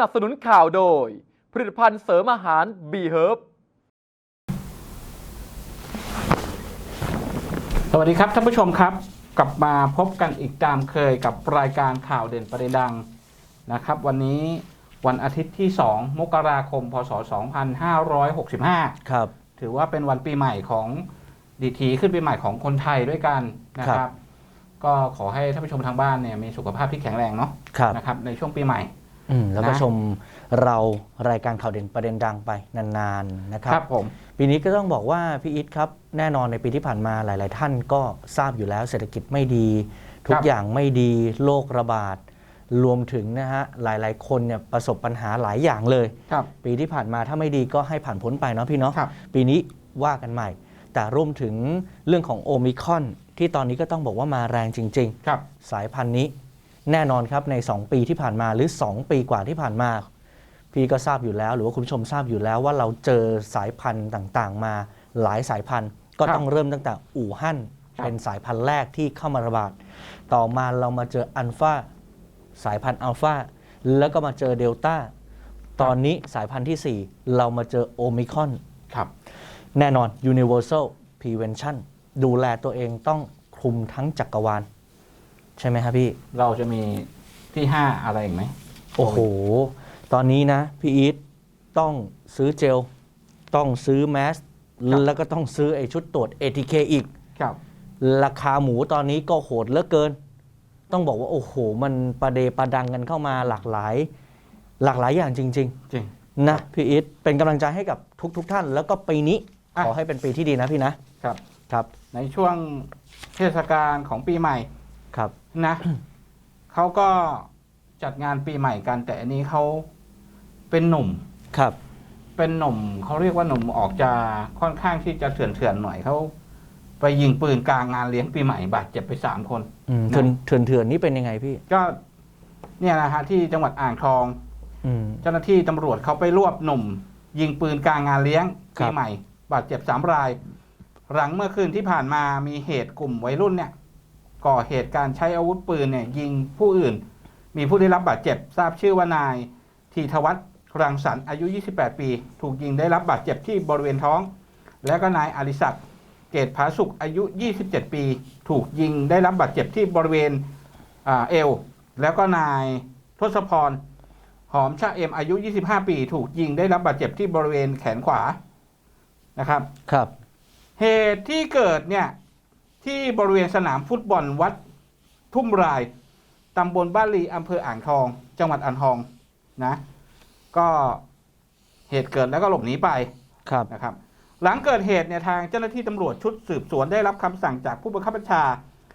นับสนุนข่าวโดย ผลิตภัณฑ์เสริมอาหาร B Herb สวัสดีครับท่านผู้ชมครับ กลับมาพบกันอีกตามเคยกับรายการข่าวเด่นประเด็นดังนะครับ วันนี้วันอาทิตย์ที่ 2 มกราคม พศ 2565 ครับ ถือว่าเป็นวันปีใหม่ของดีทีขึ้นปีใหม่ของคนไทยด้วยกันนะคครัรับบก็ขอให้ท่านผู้ชมทางบ้านเนี่ยมีสุขภาพที่แข็งแรงเนาะครับ นะครับในช่วงปีใหม่อืม แล้วก็นะ ชมเรารายการข่าวเด่นประเด็นดังไปนานๆนะครับ ครับผม ปีนี้ก็ต้องบอกว่าพี่อิทครับแน่นอนในปีที่ผ่านมาหลาย ๆ ท่านก็ทราบอยู่แล้วเศรษฐกิจไม่ดี ทุกอย่างไม่ดีโรคระบาด รวมถึงนะฮะหลาย ๆ คนเนี่ยประสบปัญหาหลายอย่างเลย ครับ ปีที่ผ่านมาถ้าไม่ดีก็ให้ผ่านพ้นไปเนาะพี่เนาะครับ ปีนี้ว่ากันใหม่ แต่รวมถึงเรื่องของโอมิครอนที่ตอนนี้ก็ต้องบอกว่ามาแรงจริงๆครับสายพันธุ์นี้ แน่นอนครับใน 2 ปีที่ผ่านมาหรือ 2 ปีกว่าที่ผ่านมา พี่ก็ทราบอยู่แล้ว หรือว่าคุณผู้ชมทราบอยู่แล้วว่าเราเจอสายพันธุ์ต่างๆ มาหลายสายพันธุ์ก็ครับต้องเริ่มตั้งแต่อู่ฮั่นครับเป็นสายพันธุ์แรกที่เข้ามาระบาด ต่อมาเรามาเจออัลฟาสายพันธุ์อัลฟาแล้วก็มาเจอเดลต้าตอนนี้สายพันธุ์ทีสี่4 เรามาเจอโอมิครอนครับแน่นอน universal prevention ดูแลตัวเองต้องคลุมทั้งจักรวาล ใช่ไหมครับพี่ เราจะมีที่ 5 อะไรอีกไหมโอ้โห ตอนนี้นะ พี่อีทต้องซื้อเจล ต้องซื้อแมสแล้วก็ต้องซื้อไอชุดตรวจ ATK อีก ครับ ราคาหมูตอนนี้ก็โหดเหลือเกิน ต้องบอกว่าโอ้โห มันประเดประดังกันเข้ามาหลากหลาย หลากหลายอย่างจริง จริง ๆ นะพี่อีทเป็นกำลังใจให้กับทุกๆท่าน แล้วก็ปีนี้ อะ ขอให้เป็นปีที่ดีนะพี่นะครับ ครับ ในช่วงเทศกาลของปีใหม่ ครับนะเขาก็จัดงานปีใหม่กัน แต่อันนี้เขาเป็นหนุ่ม ครับ เป็นหนุ่มเขาเรียกว่าหนุ่มออกจะค่อนข้างที่จะเถื่อนเถื่อนๆหน่อยเขาไปยิงปืนกลางงานเลี้ยงปีใหม่บาดเจ็บไปสามคน อืมนะเถื่อนเถื่อนเถื่อนนี่เป็นยังไงพี่ ก็เนี่ยนะฮะที่จังหวัดอ่างทอง อืม เจ้าหน้าที่ตำรวจเขาไปรวบหนุ่ม ยิงปืนกลางงานเลี้ยงครัปีบ ใหม่ บาดเจ็บสามราย หลังเมื่อคืนที่ผ่านมามีเหตุกลุ่มวัยรุ่นเนี่ย ก่อเหตุการใช้อาวุธปืนเนี่ยยิงผู้อื่น มีผู้ได้รับบาดเจ็บ ทราบชื่อว่านายธีทวัฒน์รังสรรค์อายุ 28 ปี ถูกยิงได้รับบาดเจ็บที่บริเวณท้อง แล้วก็นายอริศักดิ์เกตผาสุขอายุ 27 ปี ถูกยิงได้รับบาดเจ็บที่บริเวณอ่าเอว แล้วก็นายทศพรหอมชะเอมอายุ 25 ปี ถูกยิงได้รับบาดเจ็บที่บริเวณแขนขวานะครับ ครับ เหตุที่เกิดเนี่ย ที่บริเวณสนามฟุตบอลวัดทุ่มรายตำบลบ้านลีอำเภออ่างทอง จังหวัดอ่างทองนะ ก็เหตุเกิดแล้วก็หลบหนีไปครับนะครับ หลังเกิดเหตุเนี่ยทางเจ้าหน้าที่ตำรวจชุดสืบสวนได้รับคำสั่งจากผู้บังคับบัญชา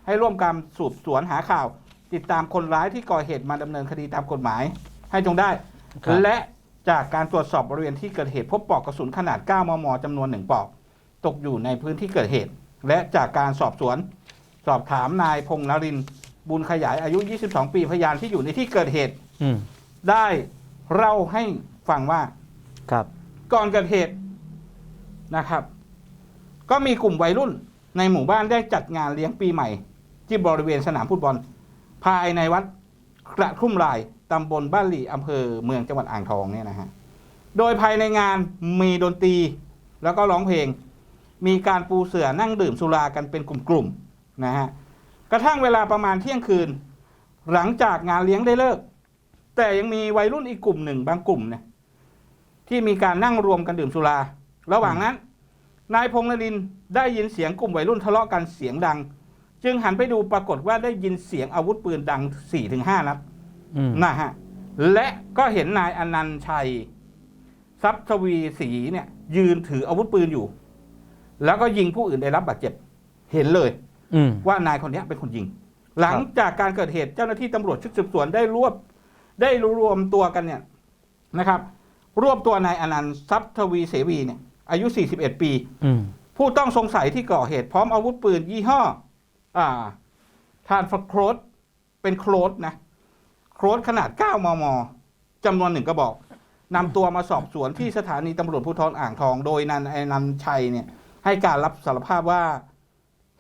ให้ร่วมการสืบสวนหาข่าว ติดตามคนร้ายที่ก่อเหตุมาดำเนินคดีตามกฎหมาย ให้จงได้ ครับ และจากการตรวจสอบบริเวณที่เกิดเหตุพบปลอกกระสุนขนาด 9 มมจำนวนหนึ่งปลอก ตกอยู่ในพื้นที่เกิดเหตุ และจากการสอบสวน สอบถามนายพงษ์นรินทร์บุญขยายอายุ 22 ปีพยานที่อยู่ในที่เกิดเหตุ อืมได้เล่าให้ฟังว่าครับ ก่อนเกิดเหตุนะครับ ก็มีกลุ่มวัยรุ่นในหมู่บ้านได้จัดงานเลี้ยงปีใหม่ ที่บริเวณสนามฟุตบอล ภายในวัดกระทุ่มลายตำบลบ้านหลี่อำเภอเมืองจังหวัดอ่างทองเนี่ยนะฮะ โดยภายในงานมีดนตรีแล้วก็ร้องเพลง มีการปูเสื่อนั่งดื่มสุรากันเป็นกลุ่มๆนะฮะกระทั่งเวลาประมาณเที่ยงคืน หลังจากงานเลี้ยงได้เลิก แต่ยังมีวัยรุ่นอีกกลุ่มหนึ่งบางกลุ่มเนี่ยที่มีการนั่งรวมกันดื่มสุรา ระหว่างนั้น นายพงษ์นรินทร์ได้ยินเสียงกลุ่มวัยรุ่นทะเลาะกันเสียงดัง จึงหันไปดูปรากฏว่าได้ยินเสียงอาวุธปืนดัง4-5นัดอืมนะฮะและก็เห็นนายอนันต์ชัย ทรัพย์ทวีศรีเนี่ย ยืนถืออาวุธปืนอยู่ แล้วก็ยิงผู้อื่นได้รับบาดเจ็บ เห็นเลย อืม ว่านายคนเนี้ยเป็นคนยิง หลังจากการเกิดเหตุเจ้าหน้าที่ตำรวจชุดสืบสวนได้รวบได้รวมตัวกันเนี่ยนะครับ รวบตัวนายอนันต์ทรัพย์ทวีเสวีเนี่ยอายุ 41 ปี อืม ผู้ต้องสงสัยที่ก่อเหตุพร้อมอาวุธปืนยี่ห้อ อ่าทานฟโครสเป็นโครสนะ โครสขนาด 9 มม จำนวนหนึ่งกระบอกนำตัวมาสอบสวนที่สถานีตำรวจภูธรอ่างทอง โดยนันไอนันชัยเนี่ย ให้การรับสารภาพว่า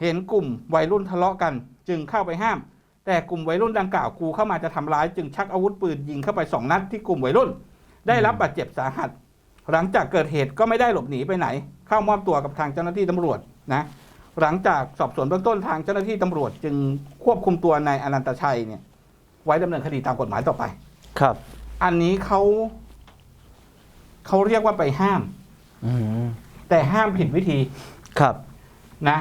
เห็นกลุ่มวัยรุ่นทะเลาะกัน จึงเข้าไปห้าม แต่กลุ่มวัยรุ่นดังกล่าวกูเข้ามาจะทำร้ายจึงชักอาวุธปืนยิงเข้าไปสองนัดที่กลุ่มวัยรุ่น ได้รับบาดเจ็บสาหัส หลังจากเกิดเหตุก็ไม่ได้หลบหนีไปไหน เข้ามอบตัวกับทางเจ้าหน้าที่ตำรวจนะหลังจากสอบสวนเบื้องต้นทางเจ้าหน้าที่ตำรวจ จึงควบคุมตัวนายอนันตชัยเนี่ย ไว้ดำเนินคดีตามกฎหมายต่อไป ครับ อันนี้เขาเขาเรียกว่าไปห้าม อืม แต่ห้ามผิดวิธีครับนะ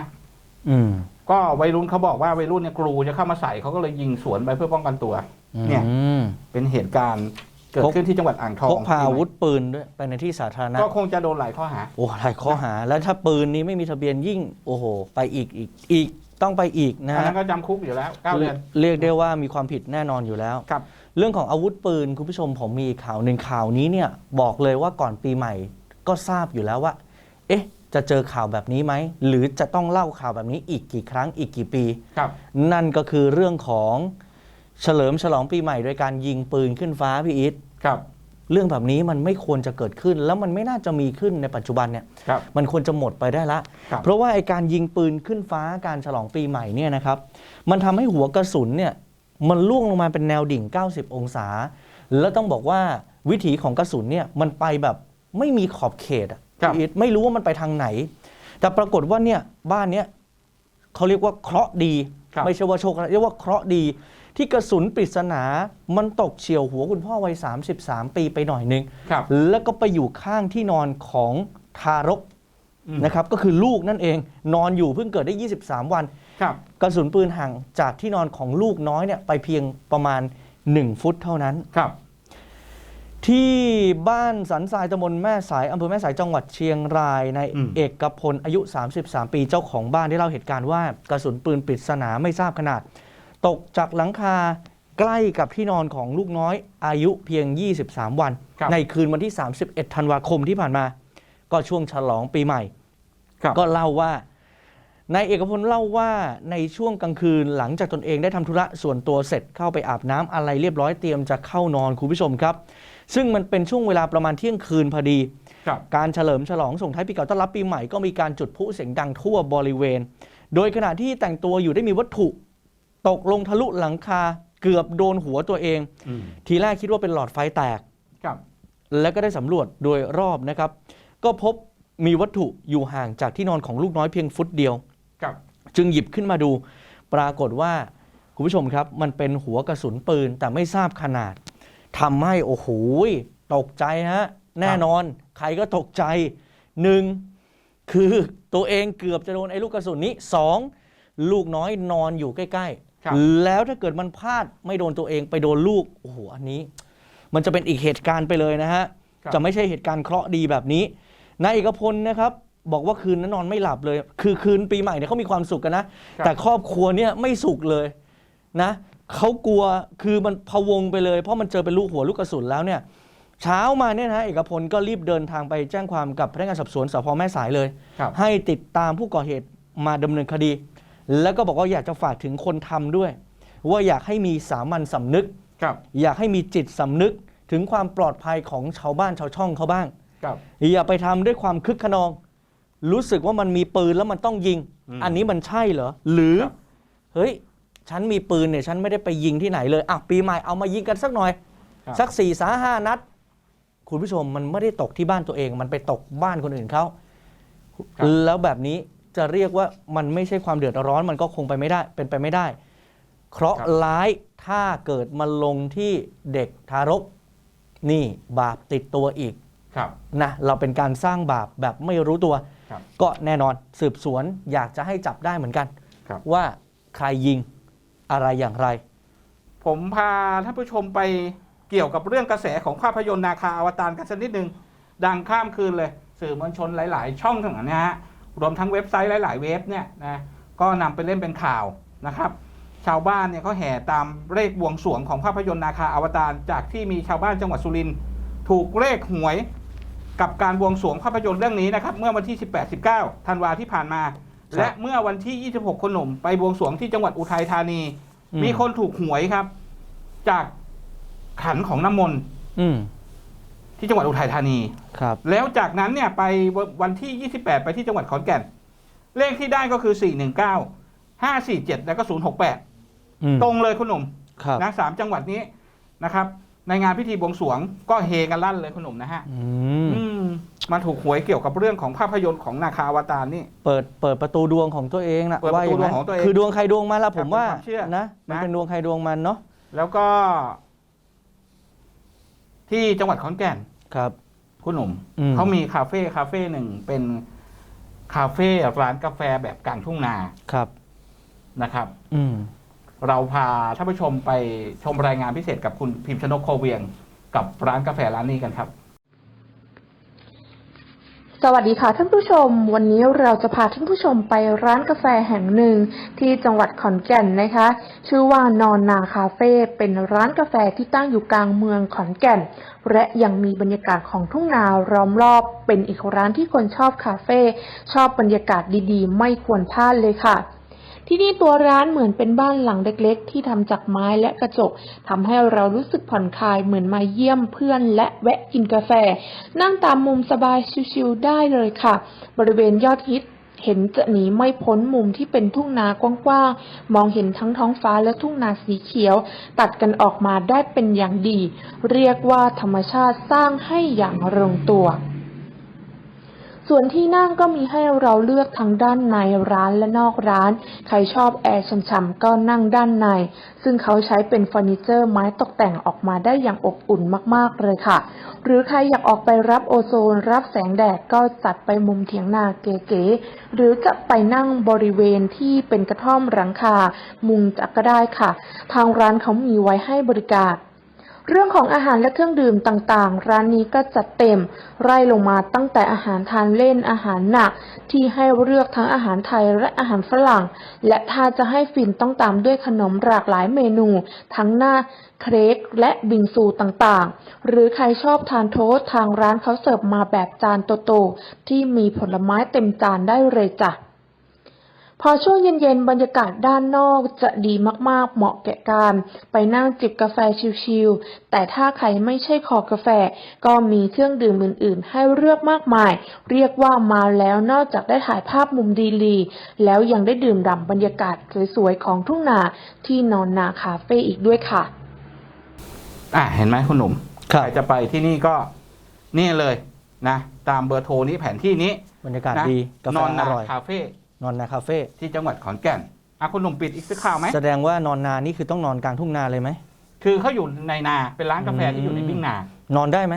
อืมก็วัยรุ่นเขาบอกว่าวัยรุ่นเนี่ยกรูจะเข้ามาใส่เขาก็เลยยิงสวนไปเพื่อป้องกันตัว เนี่ย อืม เป็นเหตุการณ์เกิดพก ขึ้นที่จังหวัดอ่างทองพกพาอาวุธปืนด้วยไปในที่สาธารณะก็คงจะโดนหลายข้อหา โอ้หลายข้อหา แล้วถ้าปืนนี้ไม่มีทะเบียนยิ่ง โอ้โห ไปอีกอีกอีกต้องไปอีกนะอันฮะนั้นก็จำคุกอยู่แล้วเก้าเดือนเรียกได้ว่ามีความผิดแน่นอนอยู่แล้ว ครับ เรื่องของอาวุธปืน คุณผู้ชมผมมีข่าวหนึ่งข่าวนี้เนี่ย บอกเลยว่าก่อนปีใหม่ก็ทราบอยู่แล้วว่า เอ๊ะ จะเจอข่าวแบบนี้ไหม หรือจะต้องเล่าข่าวแบบนี้อีกกี่ครั้งอีกกี่ปี ครับ นั่นก็คือเรื่องของเฉลิมฉลองปีใหม่โดยการยิงปืนขึ้นฟ้าพี่อีทครับ เรื่องแบบนี้มันไม่ควรจะเกิดขึ้น แล้วมันไม่น่าจะมีขึ้นในปัจจุบันเนี่ยครับ มันควรจะหมดไปได้ละ ครับ เพราะว่าไอการยิงปืนขึ้นฟ้าการฉลองปีใหม่เนี่ยนะครับ มันทำให้หัวกระสุนเนี่ยมันล่วงลงมาเป็นแนวดิ่ง 90 องศา แล้วต้องบอกว่าวิถีของกระสุนเนี่ยมันไปแบบไม่มีขอบเขตอะครับ พี่อีทไม่รู้ว่ามันไปทางไหน แต่ปรากฏว่าเนี่ยบ้านเนี้ยเขาเรียกว่าเคราะห์ดี ครับไม่ใช่ว่าโชคร้ายเรียกว่าเคราะห์ดี ที่กระสุนปริศนา มันตกเฉียวหัวคุณพ่อวัย 33 ปีไปหน่อยนึง ครับ แล้วก็ไปอยู่ข้างที่นอนของทารกอืมนะครับ ก็คือลูกนั่นเอง นอนอยู่เพิ่งเกิดได้ 23 วัน ครับ กระสุนปืนห่างจากที่นอนของลูกน้อยเนี่ยไปเพียงประมาณ 1 ฟุตเท่านั้น ครับ ที่บ้านสันทรายตำบลแม่สายอำเภอแม่สายจังหวัดเชียงรายในอืม เอกพลอายุ 33 ปีเจ้าของบ้านได้เล่าเหตุการณ์ว่ากระสุนปืนปริศนาไม่ทราบขนาด ตกจากหลังคาใกล้กับที่นอนของลูกน้อยอายุเพียง 23 วัน ครับ ในคืนวันที่ 31 ธันวาคมที่ผ่านมา ก็ช่วงฉลองปีใหม่ ครับก็เล่าว่านายเอกพลเล่าว่าในช่วงกลางคืนหลังจากตนเองได้ทำธุระส่วนตัวเสร็จเข้าไปอาบน้ำอะไรเรียบร้อยเตรียมจะเข้านอนคุณผู้ชมครับ ซึ่งมันเป็นช่วงเวลาประมาณเที่ยงคืนพอดีครับการเฉลิมฉลองส่งท้ายปีเก่าต้อนรับปีใหม่ก็มีการจุดพลุเสียงดังทั่วบริเวณ โดยขณะที่แต่งตัวอยู่ได้มีวัตถุตกลงทะลุหลังคาเกือบโดนหัวตัวเองอืมทีแรกคิดว่าเป็นหลอดไฟแตกครับแล้วก็ได้สำรวจโดยรอบนะครับ ก็พบมีวัตถุอยู่ห่างจากที่นอนของลูกน้อยเพียงฟุตเดียวครับจึงหยิบขึ้นมาดู ปรากฏว่า คุณผู้ชมครับ มันเป็นหัวกระสุนปืนแต่ไม่ทราบขนาด ทำให้โอ้โหตกใจฮะแน่นอน ใครก็ตกใจหนึ่งคือตัวเองเกือบจะโดนไอ้ลูกกระสุนนี้สองลูกน้อยนอนอยู่ใกล้ครับๆแล้วถ้าเกิดมันพลาดไม่โดนตัวเองไปโดนลูกโอ้โหอันนี้ มันจะเป็นอีกเหตุการณ์ไปเลยนะฮะครับจะไม่ใช่เหตุการณ์เคราะห์ดีแบบนี้นายเอกพลนะครับบอกว่าคืนนั้นนอนไม่หลับเลย คือคืนปีใหม่เนี่ยเขามีความสุขกันนะครับแต่ครอบครัวเนี่ยไม่สุขเลยนะ เขากลัวคือมันพะวงไปเลย เพราะมันเจอเป็นลูกหัวลูกกระสุนแล้วเนี่ยเช้ามาเนี่ยนะเอกพลก็รีบเดินทางไปแจ้งความกับพนักงานสอบสวนสพแม่สายเลยครับให้ติดตามผู้ก่อเหตุมาดำเนินคดี แล้วก็บอกว่าอยากจะฝากถึงคนทำด้วย ว่าอยากให้มีสามัญสำนึกครับอยากให้มีจิตสำนึกถึงความปลอดภัยของชาวบ้านชาวช่องเขาบ้างครับอย่าไปทำด้วยความคึกขนอง รู้สึกว่ามันมีปืนแล้วมันต้องยิงอืมอันนี้มันใช่เหรอ หรือครับเฮ้ย ฉันมีปืนเนี่ยฉันไม่ได้ไปยิงที่ไหนเลยอะปีใหม่เอามายิงกันสักหน่อย ครับสักสี่สาห้านัด คุณผู้ชมมันไม่ได้ตกที่บ้านตัวเอง มันไปตกบ้านคนอื่นเขาครับ แล้วแบบนี้จะเรียกว่ามันไม่ใช่ความเดือดร้อนมันก็คงไปไม่ได้ เป็นไปไม่ได้ เคราะห์ร้ายถ้าเกิดมาลงที่เด็กทารก นี่บาปติดตัวอีก ครับ นะเราเป็นการสร้างบาปแบบไม่รู้ตัว ครับก็แน่นอนสืบสวนอยากจะให้จับได้เหมือนกัน ครับว่าใครยิง อะไรอย่างไร ผมพาท่านผู้ชมไปเกี่ยวกับเรื่องกระแสของภาพยนตร์นาคาอวตารกันสักนิดหนึ่งดังข้ามคืนเลย สื่อมวลชนหลาย ๆ ช่องทั้งนั้นนะฮะรวมทั้งเว็บไซต์หลาย ๆ เว็บเนี่ยนะก็นำไปเล่นเป็นข่าวนะครับ ชาวบ้านเนี่ยเขาแห่ตามเลขบวงสรวงของภาพยนตร์นาคาอวตารจากที่มีชาวบ้านจังหวัดสุรินทร์ถูกเลขหวยกับการบวงสรวงภาพยนตร์เรื่องนี้นะครับ เมื่อวันที่ 18-19 ธันวาที่ผ่านมา ครับ และเมื่อวันที่ 26 คนหนุ่มไปบวงสรวงที่จังหวัดอุทัยธานี อืมมีคนถูกหวยครับ จากขันของน้ำมนต์อืมที่จังหวัดอุทัยธานี ครับ แล้วจากนั้นเนี่ยไปวันที่ 28 ไปที่จังหวัดขอนแก่น เลขที่ได้ก็คือ 419 547 แล้วก็ 068 อืมตรงเลยคุณหนุ่มครับนะสามจังหวัดนี้นะครับ ในงานพิธีบวงสรวงก็เฮกันลั่นเลยคุณหนุ่มนะฮะ อืมอื มมาถูกหวยเกี่ยวกับเรื่องของภาพยนตร์ของนาคาอวตารนี่ เปิดเปิดประตูดวงของตัวเองนะเปิดประตูว่าย่าดวงของตัวเองคือดวงใครดวงมันละผมว่าเป็นความเชื่อนะ มันนะ เป็นดวงใครดวงมันเนาะแล้วก็ ที่จังหวัดขอนแก่น ครับ คุณหนุ่มอืม เขามีคาเฟ่คาเฟ่หนึ่งเป็นคาเฟ่ร้านกาแฟแบบกลางทุ่งนาครับ นะครับ อืม เราพาท่านผู้ชมไปชมรายงานพิเศษกับคุณพิมพ์ชนกโคเวียง กับร้านกาแฟร้านนี้กันครับ สวัสดีค่ะท่านผู้ชม วันนี้เราจะพาท่านผู้ชมไปร้านกาแฟแห่งหนึ่งที่จังหวัดขอนแก่นนะคะ ชื่อว่านอนนาคาเฟ่เป็นร้านกาแฟที่ตั้งอยู่กลางเมืองขอนแก่น และยังมีบรรยากาศของทุ่งนาล้อมรอบ เป็นอีกร้านที่คนชอบคาเฟ่ชอบบรรยากาศดีๆ ไม่ควรพลาดเลยค่ะ ที่นี่ตัวร้านเหมือนเป็นบ้านหลังเล็กๆ ที่ทำจากไม้และกระจกทำให้เรารู้สึกผ่อนคลายเหมือนมาเยี่ยมเพื่อนและแวะกินกาแฟ นั่งตามมุมสบายชิวๆได้เลยค่ะ บริเวณยอดฮิตเห็นจะหนีไม่พ้นมุมที่เป็นทุ่งนากว้างๆ มองเห็นทั้งท้องฟ้าและทุ่งนาสีเขียว ตัดกันออกมาได้เป็นอย่างดี เรียกว่าธรรมชาติสร้างให้อย่างลงตัว ส่วนที่นั่งก็มีให้เราเลือกทั้งด้านในร้านและนอกร้าน ใครชอบแอร์ช่ำๆก็นั่งด้านใน ซึ่งเขาใช้เป็นเฟอร์นิเจอร์ไม้ตกแต่งออกมาได้อย่างอบอุ่นมากๆเลยค่ะ หรือใครอยากออกไปรับโอโซน รับแสงแดดก็จัดไปมุมเถียงนาเก๋ๆหรือจะไปนั่งบริเวณที่เป็นกระท่อมหลังคา มุงจักก็ได้ค่ะ ทางร้านเขามีไว้ให้บริการ เรื่องของอาหารและเครื่องดื่มต่างๆ ร้านนี้ก็จัดเต็ม ไล่ลงมาตั้งแต่อาหารทานเล่นอาหารหนัก ที่ให้เลือกทั้งอาหารไทยและอาหารฝรั่ง และถ้าจะให้ฟินต้องตามด้วยขนมหลากหลายเมนู ทั้งหน้าเค้กและบิงซูต่างๆ หรือใครชอบทานโทสทางร้านเขาเสิร์ฟมาแบบจานโตๆที่มีผลไม้เต็มจานได้เลยจ้ะ พอช่วงเย็นๆ บรรยากาศด้านนอกจะดีมากๆ เหมาะแก่การ ไปนั่งจิบกาแฟชิลๆ แต่ถ้าใครไม่ใช่คอกาแฟ ก็มีเครื่องดื่มอื่นๆ ให้เลือกมากมาย เรียกว่ามาแล้วนอกจากได้ถ่ายภาพมุมดีลีแล้วยังได้ดื่มด่ำบรรยากาศสวยๆ ของทุ่งนาที่นอนนาคาเฟ่อีกด้วยค่ะ อะเห็นไหมคุณหนุ่มครับใครจะไปที่นี่ก็นี่เลยนะ ตามเบอร์โทรนี้แผนที่นี้บรรยากาศนะดีกาแฟนอนอนาร่อย คาเฟ่ นอนนาคาเฟ่ที่จังหวัดขอนแก่นอะคุณหนุ่มปิดอีกสักข่าวไหมแสดงว่านอนนานี่คือต้องนอนกลางทุ่งนาเลยไหมคือเขาอยู่ในนาเป็นร้านกาแฟอืมที่อยู่ในบิ่งนานอนได้ไหม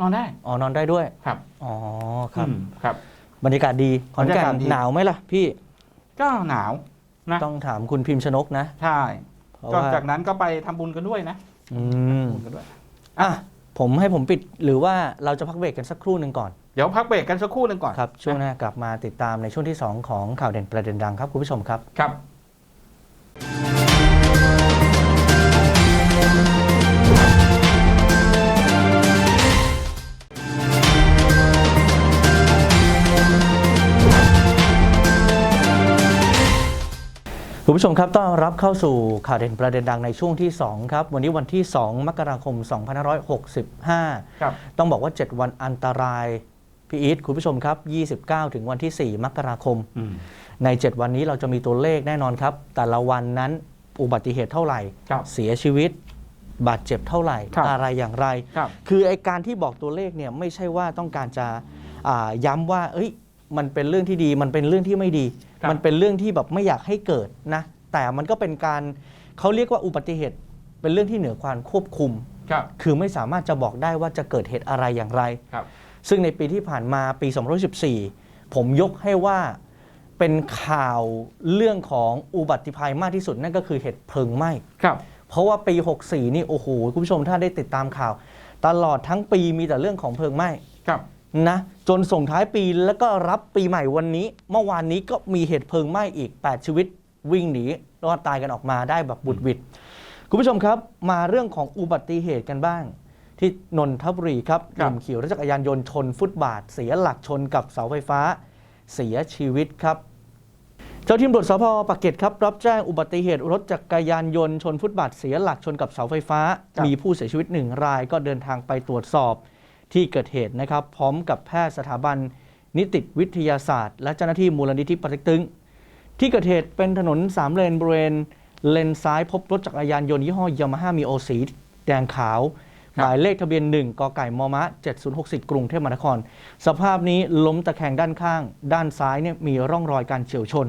นอนได้อ๋อนอนได้ด้วยครับอ๋อครับอืมครับ บรรยากาศดีขอนแก่บรรยากาศนดีหนาวไหมล่ะพี่ก็หนาวนะต้องถามคุณพิมพ์ชนกนะ ใช่เพราะก็ว่าจากนั้นก็ไปทำบุญกันด้วยนะอืมทำบุญกันด้วยอะผมให้ผมปิดหรือว่าเราจะพักเบรกกันสักครู่หนึ่งก่อนเดี๋ยวพักเบรกกันสักครู่หนึ่งก่อนครับ ช่วงหน้ากลับมาติดตามในช่วงที่ 2 ของข่าวเด่นประเด็นดังครับคุณผู้ชมครับครับ คุณผู้ชมครับต้อนรับเข้าสู่ข่าวเด่นประเด็นดังในช่วงที่ 2 ครับ วันนี้วันที่ 2 มกราคม 2565 ครับ ต้องบอกว่า 7 วันอันตราย พี่อีทคุณผู้ชมครับ 29 ถึงวันที่ 4 มกราคมอืมใน 7 วันนี้เราจะมีตัวเลขแน่นอนครับ แต่ละวันนั้นอุบัติเหตุเท่าไหร่ ครับเสียชีวิต บาดเจ็บเท่าไหร่ ครับอะไรอย่างไรครับคือไอการที่บอกตัวเลขเนี่ยไม่ใช่ว่าต้องการจะอ่าย้ำว่า เอ้ย มันเป็นเรื่องที่ดี มันเป็นเรื่องที่ไม่ดี ครับ มันเป็นเรื่องที่แบบไม่อยากให้เกิดนะ แต่มันก็เป็นการเขาเรียกว่าอุบัติเหตุ เป็นเรื่องที่เหนือความควบคุม ครับ คือไม่สามารถจะบอกได้ว่าจะเกิดเหตุอะไรอย่างไร ครับ ซึ่งในปีที่ผ่านมาปี 2014 ผมยกให้ว่าเป็นข่าวเรื่องของอุบัติภัยมากที่สุดนั่นก็คือเหตุเพลิงไหม้ครับ เพราะว่าปี 64 นี่โอ้โหคุณผู้ชมถ้าได้ติดตามข่าว ตลอดทั้งปีมีแต่เรื่องของเพลิงไหม้ครับนะจนส่งท้ายปีแล้วก็รับปีใหม่วันนี้ เมื่อวานนี้ก็มีเหตุเพลิงไหม้อีก 8 ชีวิตวิ่งหนีรอดตายกันออกมาได้แบบบุดหวิดคุณผู้ชมครับมาเรื่องของอุบัติเหตุกันบ้าง ที่นนทบุรีครับหครับนุ่มขี่รถจักรยานยนต์ชนฟุตบาท เสียหลักชนกับเสาไฟฟ้า เสียชีวิตครับ เจ้าทีมตำรวจสพปากเกร็ดครับรับแจ้งอุบัติเหตุรถจักรยานยนต์ชนฟุตบาทเสียหลักชนกับเสาไฟฟ้าครับมีผู้เสียชีวิตหนึ่งรายก็เดินทางไปตรวจสอบ ที่เกิดเหตุนะครับ พร้อมกับแพทย์สถาบัน นิติวิทยาศาสตร์ และเจ้าหน้าที่มูลนิธิปริกตึงที่เกิดเหตุเป็นถนนสามเลนบริเวณเลนซ้ายพบรถจักรยานยนต์ยี่ห้อยามาฮ่ามีโอสีแดงขาวครับ หมายเลขทะเบียน 1กไก่มม7060กรุงเทพมหานคร สภาพนี้ล้มตะแคงด้านข้าง ด้านซ้ายเนี่ยมีร่องรอยการเฉียวชน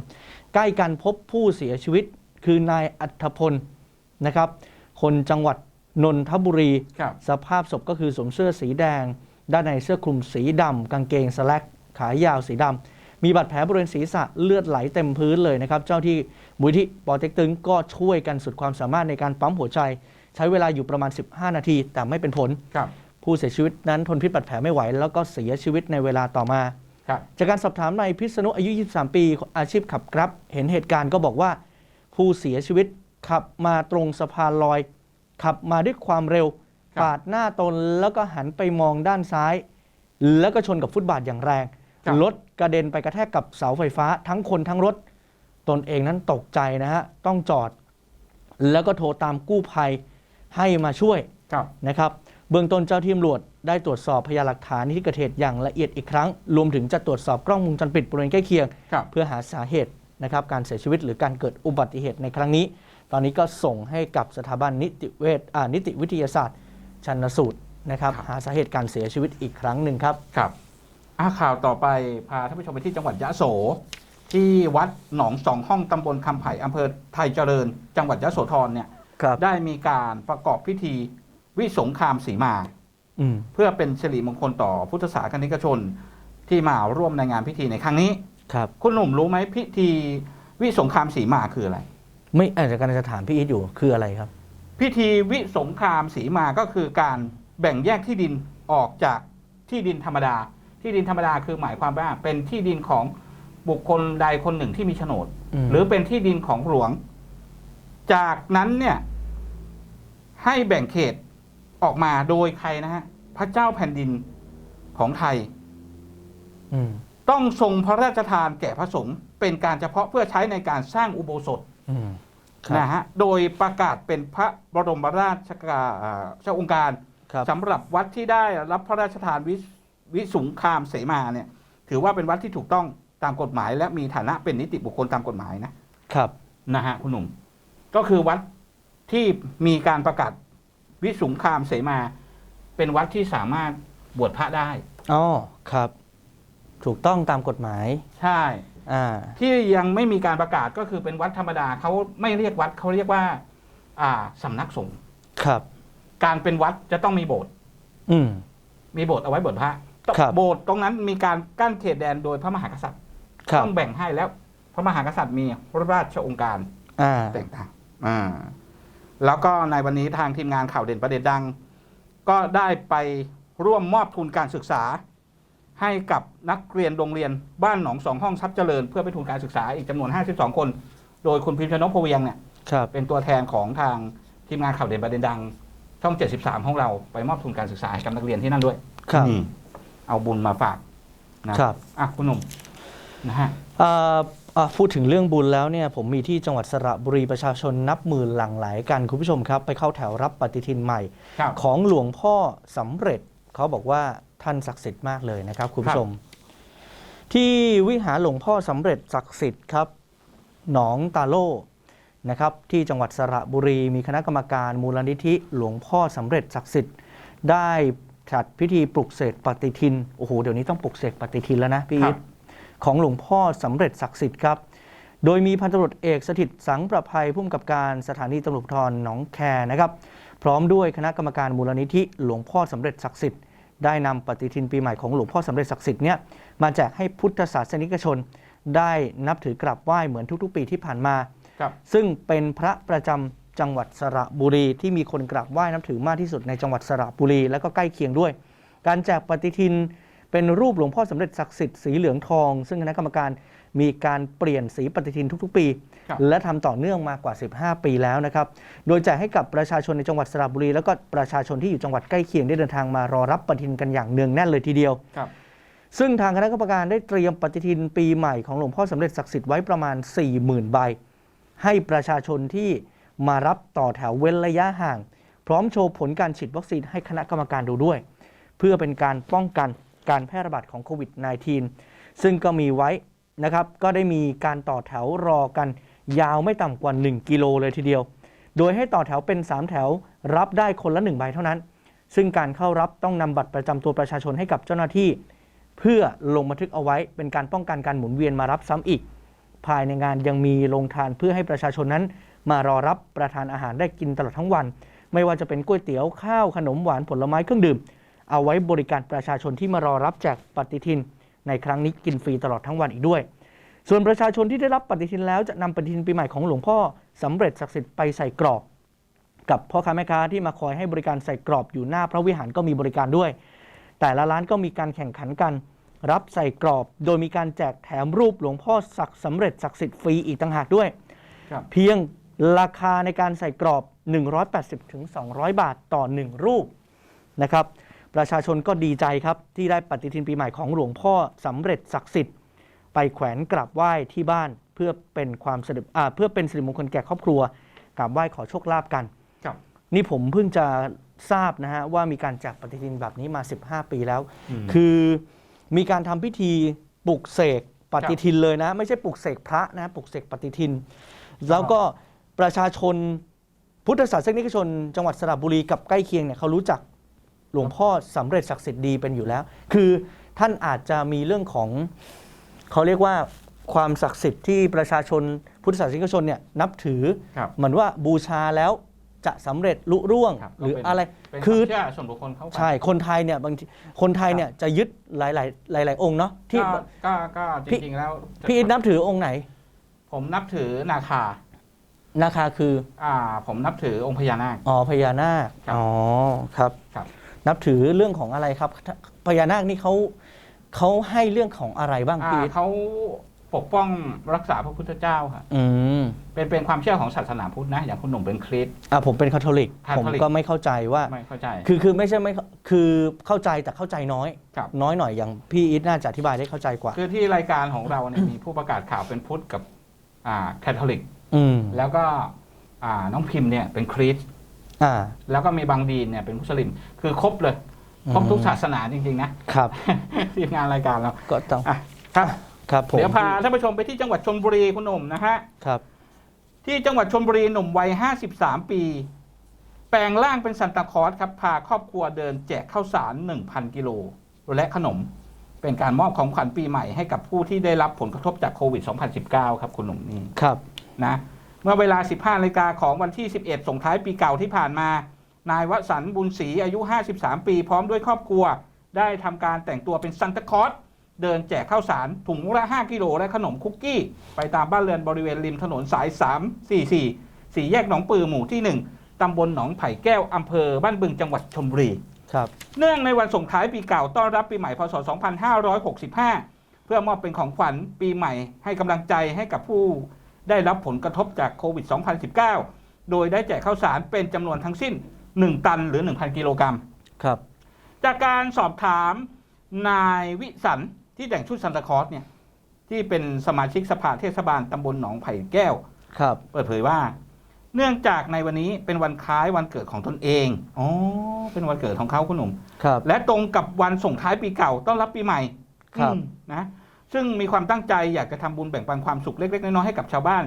ใกล้กันพบผู้เสียชีวิตคือนายอัธพลนะครับ คนจังหวัดนนทบุรี ครับ สภาพศพก็คือสวมเสื้อสีแดง ด้านในเสื้อคลุมสีดำกางเกงสแลกขายาวสีดำมีบาดแผลบริเวณศีรษะเลือดไหลเต็มพื้นเลยนะครับ เจ้าที่มูลที่ปอเต็กตึงก็ช่วยกันสุดความสามารถในการปั๊มหัวใจใช้เวลาอยู่ประมาณ 15 นาที แต่ไม่เป็นผลครับผู้เสียชีวิตนั้นทนพิษบาดแผลไม่ไหว แล้วก็เสียชีวิตในเวลาต่อมาครับจากการสอบถามนายพิษณุอายุ 23 ปี อาชีพขับกรับ เห็นเหตุการณ์ก็บอกว่า ผู้เสียชีวิตขับมาตรงสะพานลอย ขับมาด้วยความเร็วครับปาดหน้าตนแล้วก็หันไปมองด้านซ้าย แล้วก็ชนกับฟุตบาทอย่างแรงครับรถกระเด็นไปกระแทกกับเสาไฟฟ้าทั้งคนทั้งรถ ตนเองนั้นตกใจนะฮะต้องจอด แล้วก็โทรตามกู้ภัย ให้มาช่วยครับนะครับเบื้องต้นเจ้าที่ตำรวจได้ตรวจสอบพยานหลักฐานที่เกิดเหตุอย่างละเอียดอีกครั้ง รวมถึงจะตรวจสอบกล้องวงจรปิดบริเวณใกล้เคียงครับเพื่อหาสาเหตุนะครับการเสียชีวิตหรือการเกิดอุบัติเหตุในครั้งนี้ ตอนนี้ก็ส่งให้กับสถาบันนิติเวชอ่านิติวิทยาศาสตร์ชันสูตรนะครับครับหาสาเหตุการเสียชีวิตอีกครั้งหนึ่งครับครับอาข่าวต่อไปพาท่านผู้ชมไปที่จังหวัดยะโส ที่วัดหนองสองห้องตำบลคำไผ่อำเภอไทยเจริญ จังหวัดยะโสธรเนี่ย ครับ ได้มีการประกอบพิธีวิสงครามสีมา อืม เพื่อเป็นสิริมงคลต่อพุทธศาสนิกชน ที่มาร่วมในงานพิธีในครั้งนี้ ครับ คุณหนุ่มรู้ไหมพิธีวิสงครามสีมาคืออะไร ไม่อาจจะการจะถามพี่อีทอยู่คืออะไรครับ พิธีวิสงครามสีมาก็คือการแบ่งแยกที่ดินออกจากที่ดินธรรมดา ที่ดินธรรมดาคือหมายความว่าเป็นที่ดินของบุคคลใดคนหนึ่งที่มีโฉนด อืม หรือเป็นที่ดินของหลวง จากนั้นเนี่ย ให้แบ่งเขตออกมาโดยใครนะฮะ พระเจ้าแผ่นดินของไทยอืมต้องทรงพระราชทานแก่พระสงฆ์เป็นการเฉพาะเพื่อใช้ในการสร้างอุโบสถอืมครับนะฮะโดยประกาศเป็นพระบรมราชกาอ่าเจ้าองค์การครับสำหรับวัดที่ได้รับพระราชทานวิสวิสุงคามเสมาเนี่ย ถือว่าเป็นวัดที่ถูกต้องตามกฎหมาย และมีฐานะเป็นนิติบุคคลตามกฎหมายนะครับนะฮะคุณหนุ่ม ก็คือวัดที่มีการประกาศวิสุงคามเสมา เป็นวัดที่สามารถบวชพระได้อ๋อครับ ถูกต้องตามกฎหมาย ใช่ อ่า ที่ยังไม่มีการประกาศก็คือเป็นวัดธรรมดาเขาไม่เรียกวัดเขาเรียกว่า อ่าสำนักสงฆ์ครับ การเป็นวัดจะต้องมีโบสถ์อืม มีโบสถ์เอาไว้บวชพระครับ โบสถ์ตรงนั้นมีการกั้นเขตแดนโดยพระมหากษัตริย์ครับ ต้องแบ่งให้แล้ว พระมหากษัตริย์มีราชองค์การอ่า แต่งตั้ง อ่าแล้วก็ในวันนี้ทางทีมงานข่าวเด่นประเด็นดัง ก็ได้ไปร่วมมอบทุนการศึกษา ให้กับนักเรียนโรงเรียนบ้านหนองสองห้องทรัพย์เจริญ เพื่อไปทุนการศึกษาอีกจำนวน 52 คน โดยคุณพิมพ์ชนกพเวียงเนี่ยครับเป็นตัวแทนของทางทีมงานข่าวเด่นประเด็นดัง ช่อง 73 ของเราไปมอบทุนการศึกษาให้กับนักเรียนที่นั่นด้วยครับอืมเอาบุญมาฝากนะครับอะคุณหนุ่มนะฮะอ่าอ่า พูดถึงเรื่องบุญแล้วเนี่ยผมมีที่จังหวัดสระบุรีประชาชนนับหมื่นหลั่งไหลกันคุณผู้ชมครับ ไปเข้าแถวรับปฏิทินใหม่ครับของหลวงพ่อสำเร็จเขาบอกว่าท่านศักดิ์สิทธิ์มากเลยนะครับคุณผู้ชม ที่วิหารหลวงพ่อสำเร็จศักดิ์สิทธิ์ครับ หนองตาโล่นะครับที่จังหวัดสระบุรีมีคณะกรรมการมูลนิธิหลวงพ่อสำเร็จศักดิ์สิทธิ์ได้จัดพิธีปลุกเสกปฏิทินโอ้โหเดี๋ยวนี้ต้องปลุกเสกปฏิทินแล้วนะพี่ครัอีบท ของหลวงพ่อสำเร็จศักดิ์สิทธิ์ครับ โดยมีพันตำรวจเอกสถิตสังประภัยผู้กำกับการสถานีตำรวจภูธรหนองแคนะครับพร้อมด้วยคณะกรรมการมูลนิธิหลวงพ่อสำเร็จศักดิ์สิทธิ์ได้นำปฏิทินปีใหม่ของหลวงพ่อสำเร็จศักดิ์สิทธิ์เนี่ยมาแจกให้พุทธศาสนิกชน ได้นับถือกราบไหว้เหมือนทุกๆ ปีที่ผ่านมา ครับซึ่งเป็นพระประจำจังหวัดสระบุรี ที่มีคนกราบไหว้นับถือมากที่สุดในจังหวัดสระบุรี และก็ใกล้เคียงด้วย การแจกปฏิทิน เป็นรูปหลวงพ่อสำเร็จศักดิ์สิทธิ์สีเหลืองทอง ซึ่งคณะกรรมการมีการเปลี่ยนสีปฏิทินทุกๆ ปีครับและทำต่อเนื่องมากว่า 15 ปีแล้วนะครับ โดยแจกให้กับประชาชนในจังหวัดสระบุรี แล้วก็ประชาชนที่อยู่จังหวัดใกล้เคียงได้เดินทางมารอรับปฏิทินกันอย่างเนืองแน่นเลยทีเดียวครับซึ่งทางคณะกรรมการได้เตรียมปฏิทินปีใหม่ของหลวงพ่อสำเร็จศักดิ์สิทธิ์ไว้ประมาณ 40,000 ใบ ให้ประชาชนที่มารับต่อแถวเว้นระยะห่าง พร้อมโชว์ผลการฉีดวัคซีนให้คณะกรรมการดูด้วย เพื่อเป็นการป้องกัน การแพร่ระบาดของโควิด -19 ซึ่งก็มีไว้นะครับ ก็ได้มีการต่อแถวรอกันยาวไม่ต่ำกว่า 1 กิโลเลยทีเดียว โดยให้ต่อแถวเป็น 3 แถวรับได้คนละ 1 ใบเท่านั้น ซึ่งการเข้ารับต้องนำบัตรประจำตัวประชาชนให้กับเจ้าหน้าที่ เพื่อลงบันทึกเอาไว้เป็นการป้องกันการหมุนเวียนมารับซ้ำอีก ภายในงานยังมีโรงทานเพื่อให้ประชาชนนั้น มารอรับประทานอาหารได้กินตลอดทั้งวัน ไม่ว่าจะเป็นก๋วยเตี๋ยวข้าวขนมหวานผลไม้เครื่องดื่ม เอาไว้บริการประชาชนที่มารอรับแจกปฏิทิน ในครั้งนี้กินฟรีตลอดทั้งวันอีกด้วย ส่วนประชาชนที่ได้รับปฏิทินแล้วจะนำปฏิทินปีใหม่ของหลวงพ่อสำเร็จศักดิ์สิทธิ์ไปใส่กรอบ กับพ่อค้าแม่ค้าที่มาคอยให้บริการใส่กรอบอยู่หน้าพระวิหารก็มีบริการด้วย แต่ละร้านก็มีการแข่งขันกัน รับใส่กรอบ โดยมีการแจกแถมรูปหลวงพ่อศักดิ์สำเร็จศักดิ์สิทธิ์ฟรีอีกต่างหากด้วยครับเพียงราคาในการใส่กรอบ 180ถึง200 บาทต่อ 1 รูปนะครับ ประชาชนก็ดีใจครับ ที่ได้ปฏิทินปีใหม่ของหลวงพ่อสำเร็จศักดิ์สิทธิ์ ไปแขวนกราบไหว้ที่บ้านเพื่อเป็นความสิริอ่าเพื่อเป็นสิริมงคลแก่ครอบครัวกราบไหว้ขอโชคลาภกันครับนี่ผมเพิ่งจะทราบนะฮะว่ามีการแจกปฏิทินแบบนี้มา 15 ปีแล้วมคือมีการทำพิธีปลุกเสกปฏิทินเลยนะ ไม่ใช่ปลุกเสกพระนะปลุกเสกปฏิทิน แล้วก็ประชาชนพุทธศาสนิกชน จังหวัดสระบุรีกับใกล้เคียงเนี่ยเขารู้จัก หลวงพ่อสำเร็จศักดิ์สิทธิ์ดีเป็นอยู่แล้ว คือท่านอาจจะมีเรื่องของเขาเรียกว่าความศักดิ์สิทธิ์ที่ประชาชนพุทธศาสนิกชนเนี่ยนับถือครับเหมือนว่าบูชาแล้วจะสำเร็จลุล่วงครับหรือก็เป็นอะไรเป็นคือวามเชื่อส่วนบุคคลเข้าไปใช่คนไทยเนี่ยบางทีคนไทยเนี่ยจะยึดหลาย ๆ หลาย ๆ องค์เนาะที่ก็ก็ก็จพี่ริงๆแล้วพี่อิทนับถือองค์ไหน ผมนับถือนาคานาคาคือ อ่า ผมนับถือองค์พญานาคอ๋อพญานาคครับอ๋อครับครับ นับถือเรื่องของอะไรครับ พญานาคนี่เขาเขาให้เรื่องของอะไรบ้างอ่าพี่อิทเขาปกป้องรักษาพระพุทธเจ้าค่ะ อืมเป็นเป็นความเชื่อของศาสนาพุทธนะ อย่างคุณหนุ่มเป็นคริสต์ อะผมเป็นคาทอลิก คาทอลิก ผมก็ไม่เข้าใจว่า ไม่เข้าใจ คือคือไม่ใช่ไม่เข้าคือเข้าใจแต่เข้าใจน้อย ครับ น้อยหน่อยอย่างพี่อิทน่าจะอธิบายได้เข้าใจกว่า คือที่รายการของเราเนี่ย มีผู้ประกาศข่าวเป็นพุทธกับอ่าแคทอลิก อืมแล้วก็อ่าน้องพิมพ์เนี่ยเป็นคริสต์ อ่า แล้วก็มีบางดีนเนี่ยเป็นมุสลิม คือครบเลย ครบทุกศาสนาจริงๆนะครับ ทีมงานรายการเราก็ต้องอะครับครับผมเดี๋ยวพาท่านผู้ชมไปที่จังหวัดชนบุรีคุณหนุ่มนะฮะครับ ที่จังหวัดชนบุรีหนุ่มวัย53ปี แปลงร่างเป็นซันตาคลอสครับพาครอบครัวเดินแจกข้าวสาร1,000กิโลและขนมเป็นการมอบของขวัญปีใหม่ให้กับผู้ที่ได้รับผลกระทบจากโควิด 2019 ครับคุณหนุ่มนี่ครับนะ เมื่อเวลา 15นาฬิกาของวันที่ 11 ส่งท้ายปีเก่าที่ผ่านมา นายวสันต์บุญศรีอายุ 53 ปี พร้อมด้วยครอบครัว ได้ทำการแต่งตัวเป็นซันตาคลอสเดินแจกข้าวสารถุงละ 5 กิโลและขนมคุกกี้ ไปตามบ้านเรือนบริเวณริมถนนสาย 344 สี่แยกหนองปือหมู่ที่ 1 ตำบลหนองไผ่แก้วอำเภอบ้านบึงจังหวัดชลบุรีครับเนื่องในวันส่งท้ายปีเก่าต้อนรับปีใหม่พศ 2565 เพื่อมอบเป็นของขวัญปีใหม่ให้กำลังใจให้กับผู้ ได้รับผลกระทบจากโควิด 2019 โดยได้แจกข้าวสารเป็นจำนวนทั้งสิ้น 1 ตันหรือ 1,000 กิโลกรัมครับ จากการสอบถามนายวิสันที่แต่งชุดซันตาคลอสเนี่ยที่เป็นสมาชิกสภาเทศบาลตำบลหนองไผ่แก้ว ครับ เปิดเผยว่า เนื่องจากในวันนี้เป็นวันคล้ายวันเกิดของตนเอง อ๋อ เป็นวันเกิดของเขาคุณหนุ่ม ครับ และตรงกับวันส่งท้ายปีเก่าต้อนรับปีใหม่ครับ อืมนะ ซึ่งมีความตั้งใจอยากจะทำบุญแบ่งปันความสุขเล็กๆน้อยๆให้กับชาวบ้าน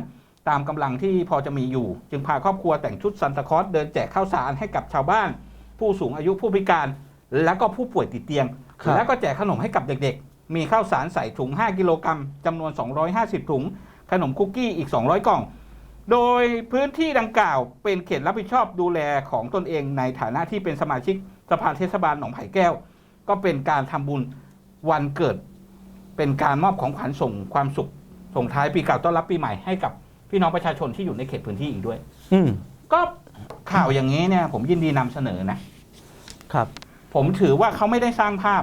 ตามกำลังที่พอจะมีอยู่ จึงพาครอบครัวแต่งชุดซันตาคลอสเดินแจกข้าวสารให้กับชาวบ้าน ผู้สูงอายุผู้พิการ และก็ผู้ป่วยติดเตียงครับแล้วก็แจกขนมให้กับเด็กๆ มีข้าวสารใส่ถุง 5 กิโลกรัมจำนวน 250 ถุง ขนมคุกกี้อีก 200 กล่อง โดยพื้นที่ดังกล่าวเป็นเขตรับผิดชอบดูแลของตนเองในฐานะที่เป็นสมาชิกสภาเทศบาลหนองไผ่แก้ว ก็เป็นการทำบุญวันเกิด เป็นการมอบของขวัญส่งความสุขส่งท้ายปีเก่าต้อนรับปีใหม่ให้กับพี่น้องประชาชนที่อยู่ในเขตพื้นที่อีกด้วย อืมก็ข่าวอย่างนี้เนี่ย ผมยินดีนำเสนอนะ ครับ ผมถือว่าเขาไม่ได้สร้างภาพ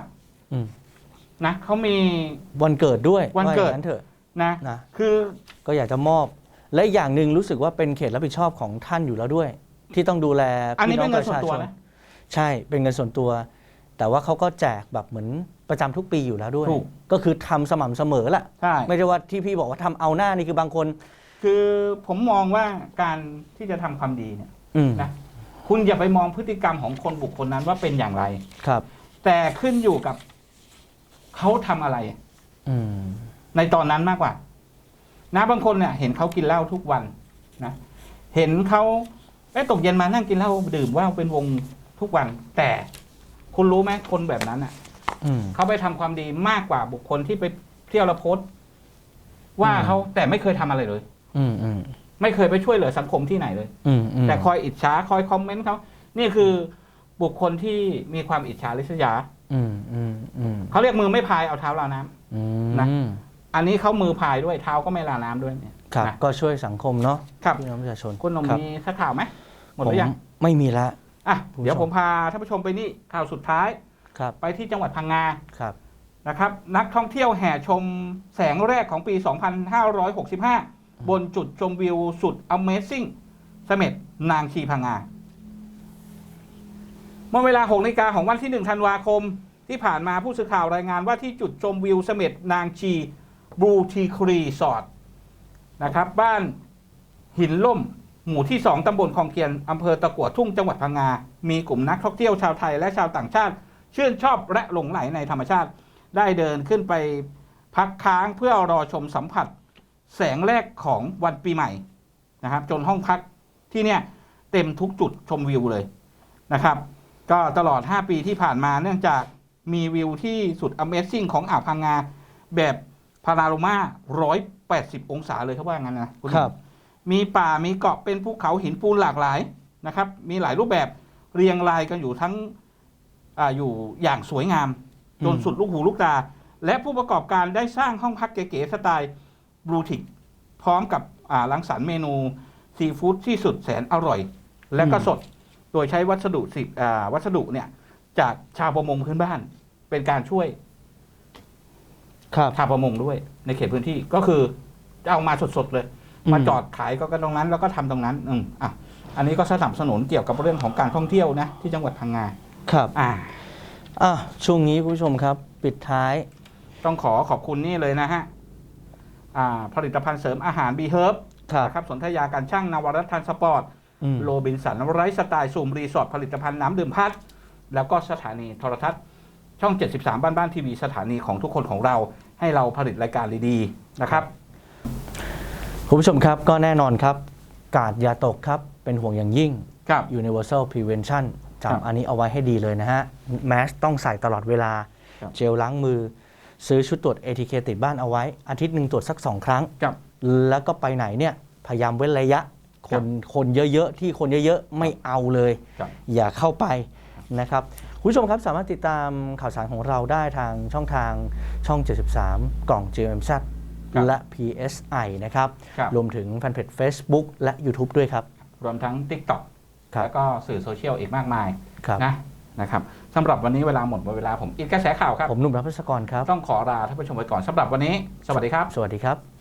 อืม นะเขามี วันเกิดด้วยวันเกิดาอย่างนั้นเถอะ นะนะ คือก็อยากจะมอบ และอีกอย่างหนึ่งรู้สึกว่าเป็นเขตรับผิดชอบของท่านอยู่แล้วด้วย ที่ต้องดูแลอันนี้พี่เป็นน้เงิอนงปส่วระนชาตัวชนนะ ใช่เป็นเงินส่วนตัว แต่ว่าเขาก็แจกแบบเหมือนประจำทุกปีอยู่แล้วด้วย ถูก ก็คือทำสม่ำเสมอแหละใช่ไม่ใช่ว่าที่พี่บอกว่าทำเอาหน้านี่คือบางคน คือผมมองว่าการที่จะทำความดีเนี่ยอืมนะคุณอย่าไปมองพฤติกรรมของคนบุคคลนั้นว่าเป็นอย่างไรครับ แต่ขึ้นอยู่กับเขาทำอะไร อืมในตอนนั้นมากกว่า นะบางคนเนี่ย เห็นเขากินเหล้าทุกวันนะเห็นเขาไอ้ยตกเย็นมานั่งกินเหล้าดื่มว่าวเป็นวงทุกวัน แต่ คุณรู้ไหมคนแบบนั้นอะอืม เขาไปทำความดีมากกว่าบุคคลที่ไปเที่ยวและโพสต์ว่าอืม เขาแต่ไม่เคยทำอะไรเลย อืมอืมไม่เคยไปช่วยเหลือสังคมที่ไหนเลย อืมอืมแต่คอยอิจฉาคอยคอมเมนต์เขานี่คือบุคคลที่มีความอิจฉาริษยาอืมอืมอืมเขาเรียกมือไม่พายเอาเท้าลาน้ำ อืมนะ อันนี้เขามือพายด้วยเท้าก็ไม่ลาน้ำด้วยเนี่ยครับ นะก็ช่วยสังคมเนาะครับพี่น้องประชาชนคุณหนมรับมีสักข่าวไหมหมดผหมรือยังไม่มีละ อะคุณผู้ชมเดี๋ยวผมพาท่านผู้ชมไปนี่ข่าวสุดท้ายครับไปที่จังหวัดพังงาครับนะครับ นักท่องเที่ยวแห่ชมแสงแรกของปี 2565 บนจุดชมวิวสุด Amazing เสม็ดนางชีพังงาเมื่อเวลา6นาฬิกาของวันที่ 1 ธันวาคม ที่ผ่านมาผู้สื่อข่าวรายงานว่าที่จุดชมวิวเสม็ดนางชีบลูทีครีสอร์ทนะครับ บ้านหินล่ม หมู่ที่ 2 ตำบลคลองเคียน อำเภอตะกั่วทุ่ง จังหวัดพังงา มีกลุ่มนักท่องเที่ยวชาวไทยและชาวต่างชาติ ชื่นชอบและหลงไหลในธรรมชาติ ได้เดินขึ้นไปพักค้างเพื่อรอชมสัมผัส แสงแรกของวันปีใหม่นะครับ จนห้องพักที่เนี่ยเต็มทุกจุดชมวิวเลยนะครับ ก็ตลอด 5 ปีที่ผ่านมาเนื่องจากมีวิวที่สุด Amazing ของอ่าวพังงาแบบพาราโรมา180 องศาเลยเขาว่างั้นนะณครับ มีป่ามีเกาะเป็นภูเขาหินปูนหลากหลายนะครับ มีหลายรูปแบบเรียงรายกันอยู่ทั้งอาอยู่อย่างสวยงามจนอืมสุดลูกหูลูกตา และผู้ประกอบการได้สร้างห้องพักเก๋ๆสไตล์บลูติกพร้อมกับอ่ารังสรรค์เมนูซีฟู้ดที่สุดแสนอร่อย และก็สดโดยใช้วัสดุสิอ่าวัสดุเนี่ย จากชาวประมงพื้นบ้าน เป็นการช่วยครับชาวประมงด้วย ในเขตพื้นที่ก็คือจะเอามาสดๆเลยอื มมาจอดขายก็กันตรงนั้นแล้วก็ทำตรงนั้นอืมอะอันนี้ก็สนับสนุนเกี่ยวกับเรื่องของการท่องเที่ยวนะที่จังหวัดพังงาครับอ่าอะช่วงนี้คุณผู้ชมครับ ปิดท้าย ต้องขอขอบคุณนี่เลยนะฮะอ่าผลิตภัณฑ์เสริมอาหารบีเฮิร์บครับนะครับสนธยาการช่างนวรัตน์ทันสปอร์ตอืมโรบินสันไรฟ์สไตล์ซูมรีสอร์ทผลิตภัณฑ์น้ำดื่มพัด แล้วก็สถานีโทรทัศน์ ช่อง 73 บ้านบ้านทีวีสถานีของทุกคนของเรา ให้เราผลิตรายการดีๆนะครับ คุณผู้ชมครับก็แน่นอนครับ กาดอย่าตกครับ เป็นห่วงอย่างยิ่ง ครับ Universal Prevention ครับ จำอันนี้เอาไว้ให้ดีเลยนะฮะแมสต้องใส่ตลอดเวลา ครับ เจลล้างมือ ซื้อชุดตรวจ ATK ติดบ้านเอาไว้ อาทิตย์หนึ่งตรวจสักสองครั้ง ครับ แล้วก็ไปไหนเนี่ยพยายามเว้นระยะคนคนเยอะๆ ที่คนเยอะๆ ไม่เอาเลย ครับ อย่าเข้าไปนะครับคุณผู้ชมครับสามารถติดตามข่าวสารของเราได้ทางช่องทางช่อง 73 กล่อง GMZ ครับและ PSI นะครับ ครับ รวมถึงแฟนเพจ Facebook และ YouTube ด้วยครับ รวมทั้ง TikTok ครับ แล้วก็สื่อโซเชียลอีกมากมายครับ นะนะครับสำหรับวันนี้เวลาหมดหมดเวลาผมอินกระแสข่าวครับ ผมหนุ่มรับพศกรครับ ต้องขอลาท่านผู้ชมไปก่อนสำหรับวันนี้ สวัสดีครับ สวัสดีครับ